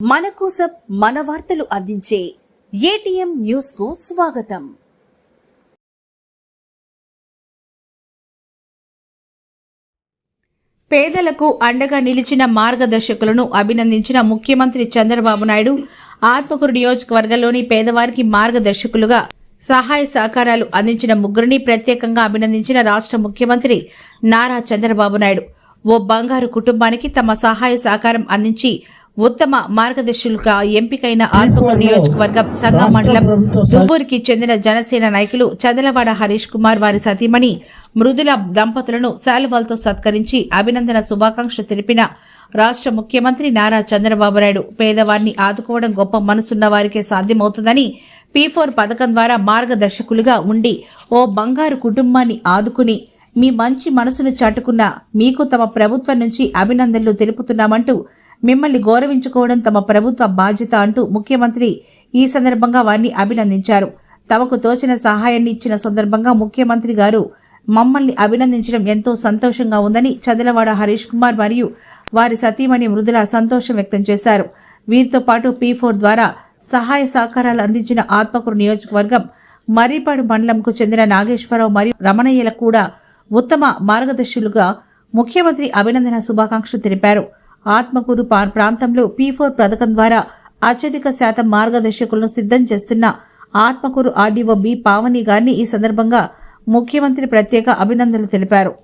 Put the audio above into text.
మన కోసం మన వార్తలు అందించే ఏటీఎం న్యూస్కు స్వాగతం. పేదలకు అండగా నిలిచిన మార్గదర్శకులను అభినందించిన ముఖ్యమంత్రి చంద్రబాబు నాయుడు ఆత్మకూరు నియోజకవర్గంలోని పేదవారికి మార్గదర్శకులుగా సహాయ సహకారాలు అందించిన ముగ్గురిని ప్రత్యేకంగా అభినందించిన రాష్ట్ర ముఖ్యమంత్రి నారా చంద్రబాబు నాయుడు. ఓ బంగారు కుటుంబానికి తమ సహాయ సహకారం అందించి ఉత్తమ మార్గదర్శులుగా ఎంపికైన ఆత్మకూరు నియోజకవర్గం సంఘ మండలం దువ్వూరికి చెందిన జనసేన నాయకులు చదలవాడ హరీష్ కుమార్ వారి సతీమణి మృదుల దంపతులను శాలువాలతో సత్కరించి అభినందన శుభాకాంక్షలు తెలిపిన రాష్ట్ర ముఖ్యమంత్రి నారా చంద్రబాబు నాయుడు పేదవారిని ఆదుకోవడం గొప్ప మనసున్న వారికే సాధ్యమవుతుందని పీ ఫోర్ పథకం ద్వారా మార్గదర్శకులుగా ఉండి ఓ బంగారు కుటుంబాన్ని ఆదుకుని మీ మంచి మనసును చాటుకున్న మీకు తమ ప్రభుత్వం నుంచి అభినందనలు తెలుపుతున్నామంటూ మిమ్మల్ని గౌరవించుకోవడం తమ ప్రభుత్వ బాధ్యత అంటూ ముఖ్యమంత్రి ఈ సందర్భంగా వారిని అభినందించారు. తమకు తోచిన సహాయాన్ని ఇచ్చిన సందర్భంగా ముఖ్యమంత్రి గారు మమ్మల్ని అభినందించడం ఎంతో సంతోషంగా ఉందని చదలవాడ హరీష్ కుమార్ మరియు వారి సతీమణి మృదుల సంతోషం వ్యక్తం చేశారు. వీరితో పాటు పీ ఫోర్ ద్వారా సహాయ సహకారాలు అందించిన ఆత్మకూరు నియోజకవర్గం మర్రిపాడు మండలంకు చెందిన నాగేశ్వరరావు మరియు రమణయ్యలకు కూడా ఉత్తమ మార్గదర్శులుగా ముఖ్యమంత్రి అభినందన శుభాకాంక్షలు తెలిపారు. ఆత్మకూరు పా- ప్రాంతంలో పీ ఫోర్ పథకం ద్వారా అత్యధిక శాతం మార్గదర్శకులను సిద్ధం చేస్తున్న ఆత్మకూరు ఆర్డీఓ బి పావని గారిని ఈ సందర్భంగా ముఖ్యమంత్రి ప్రత్యేక అభినందనలు తెలిపారు.